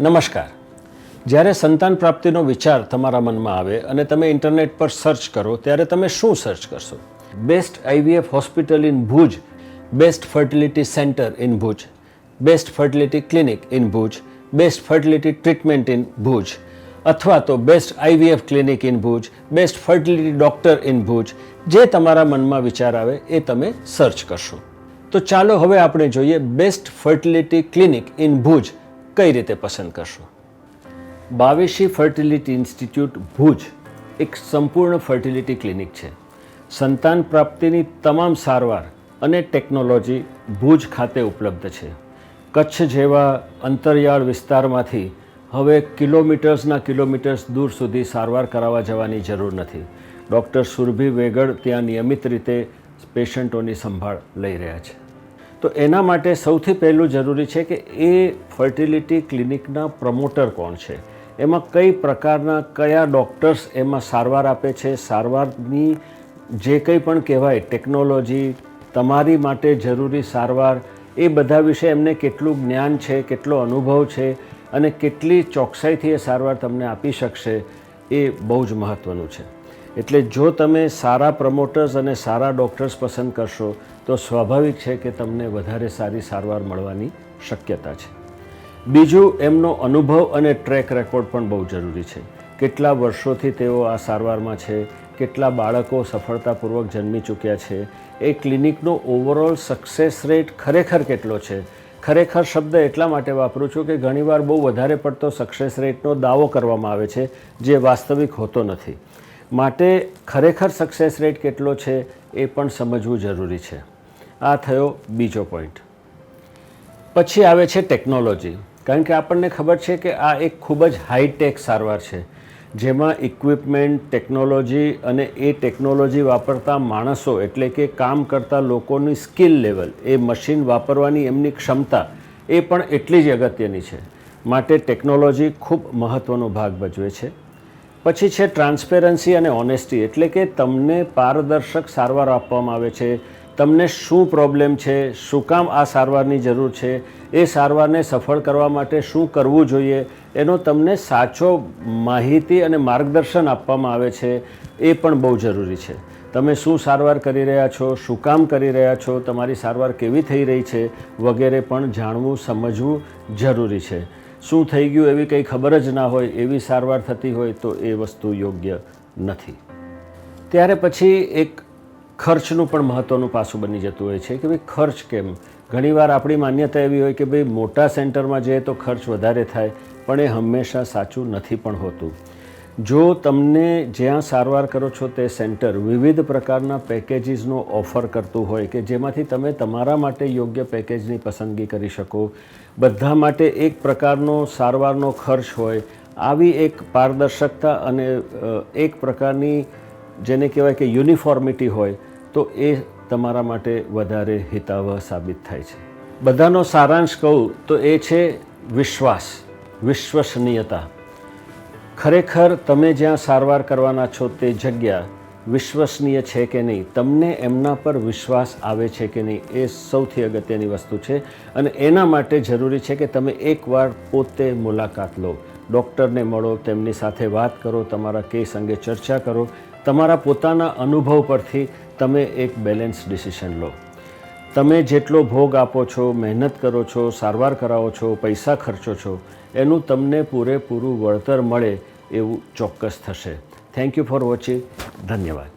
નમસ્કાર. જ્યારે સંતાન પ્રાપ્તિનો વિચાર તમારા મનમાં આવે અને તમે ઇન્ટરનેટ પર સર્ચ કરો, ત્યારે તમે શું સર્ચ કરશો? Best IVF hospital in Bhuj, best fertility centre in Bhuj, best fertility clinic in Bhuj, best fertility treatment in Bhuj, અથવા તો best IVF clinic in Bhuj, best fertility doctor in Bhuj, જે તમારા મનમાં વિચાર આવે એ તમે search કરશો. તો ચાલો હવે આપણે જોઈએ best fertility clinic in Bhuj કઈ રીતે પસંદ કરશો? બાવેશી ફર્ટિલિટી ઇન્સ્ટિટ્યૂટ ભુજ એક સંપૂર્ણ ફર્ટિલિટી ક્લિનિક છે. સંતાન પ્રાપ્તિની તમામ સારવાર અને ટેકનોલોજી ભુજ ખાતે ઉપલબ્ધ છે. કચ્છ જેવા અંતરિયાળ વિસ્તારમાંથી હવે કિલોમીટર્સના કિલોમીટર્સ દૂર સુધી સારવાર કરાવવા જવાની જરૂર નથી. ડૉક્ટર સુરભી વેગડ ત્યાં નિયમિત રીતે પેશન્ટોની સંભાળ લઈ રહ્યા છે. તો એના માટે સૌથી પહેલું જરૂરી છે કે એ ફર્ટિલિટી ક્લિનિકના પ્રમોટર કોણ છે? એમાં કઈ પ્રકારના કયા ડૉક્ટર્સ એમાં સારવાર આપે છે? સારવારની જે કંઈ પણ કહેવાય, ટેકનોલોજી, તમારી માટે જરૂરી સારવાર, એ બધા વિશે એમને કેટલું જ્ઞાન છે, કેટલો અનુભવ છે અને કેટલી ચોકસાઈથી એ સારવાર તમને આપી શકશે, એ બહુ જ મહત્ત્વનું છે. એટલે જો તમે સારા પ્રમોટર્સ અને સારા ડૉક્ટર્સ પસંદ કરશો, તો સ્વાભાવિક છે કે તમને વધારે સારી સારવાર મળવાની શક્યતા છે. બીજું, એમનો અનુભવ અને ટ્રેક રેકોર્ડ પણ બહુ જરૂરી છે. કેટલા વર્ષોથી તેઓ આ સારવારમાં છે, કેટલા બાળકો સફળતાપૂર્વક જન્મી ચૂક્યા છે, એ ક્લિનિકનો ઓવરઓલ સક્સેસ રેટ ખરેખર કેટલો છે? ખરેખર શબ્દ એટલા માટે વાપરું છું કે ઘણીવાર બહુ વધારે પડતો સક્સેસ રેટનો દાવો કરવામાં આવે છે, જે વાસ્તવિક હોતો નથી. માટે ખરેખર સક્સેસ રેટ કેટલો છે એ પણ સમજવું જરૂરી છે. આ થયો બીજો પોઈન્ટ પછી આવે છે ટેકનોલોજી કારણ કે આપણને ખબર છે કે આ એક ખૂબ જ હાઈટેક સારવાર છે, જેમાં ઇક્વિપમેન્ટ ટેકનોલોજી અને એ ટેકનોલોજી વાપરતા માણસો એટલે કે કામ કરતા લોકોની સ્કિલ લેવલ એ મશીન વાપરવાની એમની ક્ષમતા, એ પણ એટલી જ અગત્યની છે. માટે ટેકનોલોજી ખૂબ મહત્ત્વનો ભાગ ભજવે છે. પછી છે ટ્રાન્સપેરન્સી અને ઓનેસ્ટી એટલે કે તમને પારદર્શક સારવાર આપવામાં આવે છે, તમને શું પ્રોબ્લેમ છે, શું કામ આ સારવારની જરૂર છે, એ સારવારને સફળ કરવા માટે શું કરવું જોઈએ, એનો તમને સાચો માહિતી અને માર્ગદર્શન આપવામાં આવે છે, એ પણ બહુ જરૂરી છે. તમે શું સારવાર કરી રહ્યા છો, શું કામ કરી રહ્યા છો, તમારી સારવાર કેવી થઈ રહી છે, વગેરે પણ જાણવું, સમજવું જરૂરી છે. શું થઈ ગયું એવી કંઈ ખબર જ ના હોય, એવી સારવાર થતી હોય તો એ વસ્તુ યોગ્ય નથી. ત્યારે પછી એક ખર્ચનું પણ મહત્ત્વનું પાસું બની જતું હોય છે કે ભાઈ ખર્ચ કેમ? ઘણીવાર આપણી માન્યતા એવી હોય કે ભાઈ મોટા સેન્ટરમાં જઈએ તો ખર્ચ વધારે થાય, પણ એ હંમેશા સાચું નથી પણ હોતું. જો તમને જ્યાં સારવાર કરો છો તે સેન્ટર વિવિધ પ્રકારના પેકેજીસનો ઓફર કરતું હોય કે જેમાંથી તમે તમારા માટે યોગ્ય પેકેજની પસંદગી કરી શકો, બધા માટે એક પ્રકારનો સારવારનો ખર્ચ હોય, આવી એક પારદર્શકતા અને એક પ્રકારની જેને કહેવાય કે યુનિફોર્મિટી હોય, તો એ તમારા માટે વધારે હિતાવહ સાબિત થાય છે. બધાનો સારાંશ કહું તો એ છે વિશ્વાસ, વિશ્વસનીયતા. ખરેખર તમે જ્યાં સારવાર કરવાના છો તે જગ્યા વિશ્વસનીય છે કે નહીં? તમને એમના પર વિશ્વાસ આવે છે કે નહીં એ સૌથી અગત્યની વસ્તુ છે અને એના માટે જરૂરી છે કે તમે એકવાર પોતે મુલાકાત લો. ડૉક્ટરને મળો, તેમની સાથે વાત કરો, તમારા કેસ અંગે ચર્ચા કરો. તમારા પોતાના અનુભવ પરથી તમે એક બેલેન્સ ડિસિશન લો. તમે જેટલો ભોગ આપો છો, મહેનત કરો છો, સારવાર કરાવો છો, પૈસા ખર્ચો છો, એનું તમને પૂરેપૂરું વળતર મળે એવું ચોક્કસ થશે. થેન્ક યુ ફોર વોચિંગ ધન્યવાદ.